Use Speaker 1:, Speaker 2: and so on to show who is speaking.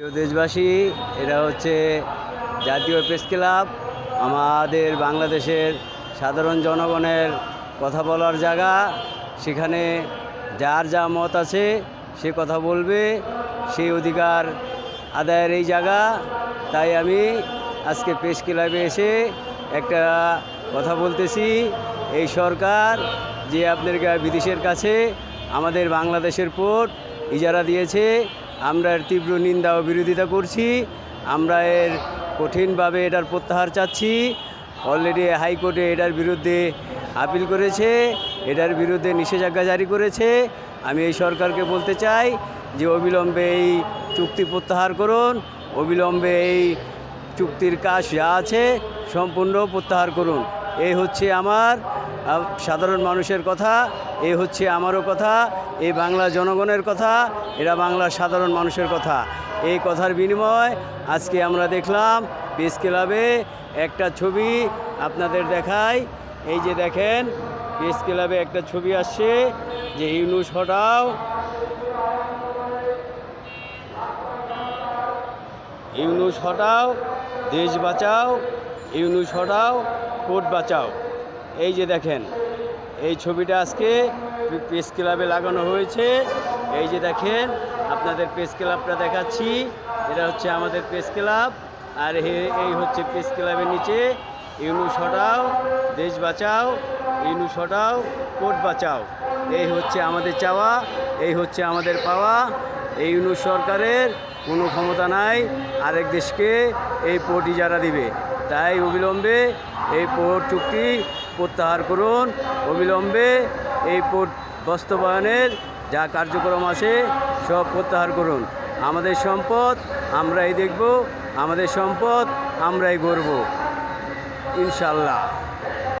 Speaker 1: প্রিয় দেশবাসী এরা হচ্ছে জাতীয় প্রেস ক্লাব। আমাদের বাংলাদেশের সাধারণ জনগণের কথা বলার জায়গা। সেখানে যার যা মত আছে, সে কথা বলবে সেই অধিকার আদায়ের এই জায়গা। তাই আমি আজকে প্রেস ক্লাবে এসে একটা কথা বলতেছি। এই সরকার যে আপনার বিদেশের কাছে আমাদের বাংলাদেশের পোর্ট ইজারা দিয়েছে আমরা এর তীব্র নিন্দা ও বিরোধিতা করছি। আমরা এর কঠিনভাবে এটার প্রত্যাহার চাচ্ছি। অলরেডি হাইকোর্টে এটার বিরুদ্ধে আপিল করেছে, এটার বিরুদ্ধে নিষেধাজ্ঞা জারি করেছে। আমি এই সরকারকে বলতে চাই যে, অবিলম্বে এই চুক্তি প্রত্যাহার করুন, অবিলম্বে এই চুক্তির কাজ যা আছে সম্পূর্ণ প্রত্যাহার করুন। এই হচ্ছে আমার সাধারণ মানুষের কথা, এ হচ্ছে আমারও কথা এই বাংলা জনগণের কথা, এরা বাংলার সাধারণ মানুষের কথা। এই কথার বিনিময় আজকে আমরা দেখলাম প্রেস ক্লাবে একটা ছবি আপনাদের দেখাই। এই যে দেখেন প্রেস ক্লাবে একটা ছবি আসছে যে ইউনুস হটাও। ইউনুস হটাও, দেশ বাঁচাও, ইউনুস হটাও কোর্ট বাঁচাও। এই যে দেখেন, এই ছবিটা আজকে প্রেস ক্লাবে লাগানো হয়েছে। এই যে দেখেন, আপনাদের প্রেস ক্লাবটা দেখাচ্ছি। এটা হচ্ছে আমাদের প্রেস ক্লাব। আর এই হচ্ছে প্রেস ক্লাবের নিচে ইউনু হটাও দেশ বাঁচাও ইউনু হটাও কোর্ট বাঁচাও। এই হচ্ছে আমাদের চাওয়া, এই হচ্ছে আমাদের পাওয়া। এই ইউনুস সরকারের কোনো ক্ষমতা নাই, আরেক দেশকে এই পোর্ট যারা দিবে। তাই অবিলম্বে এই পোহর চুক্তি প্রত্যাহার করুন। অবিলম্বে এই পোর্ট বাস্তবায়নের যা কার্যক্রম আছে সব প্রত্যাহার করুন। আমাদের সম্পদ আমরাই দেখব, আমাদের সম্পদ আমরাই গড়ব। ইনশাল্লাহ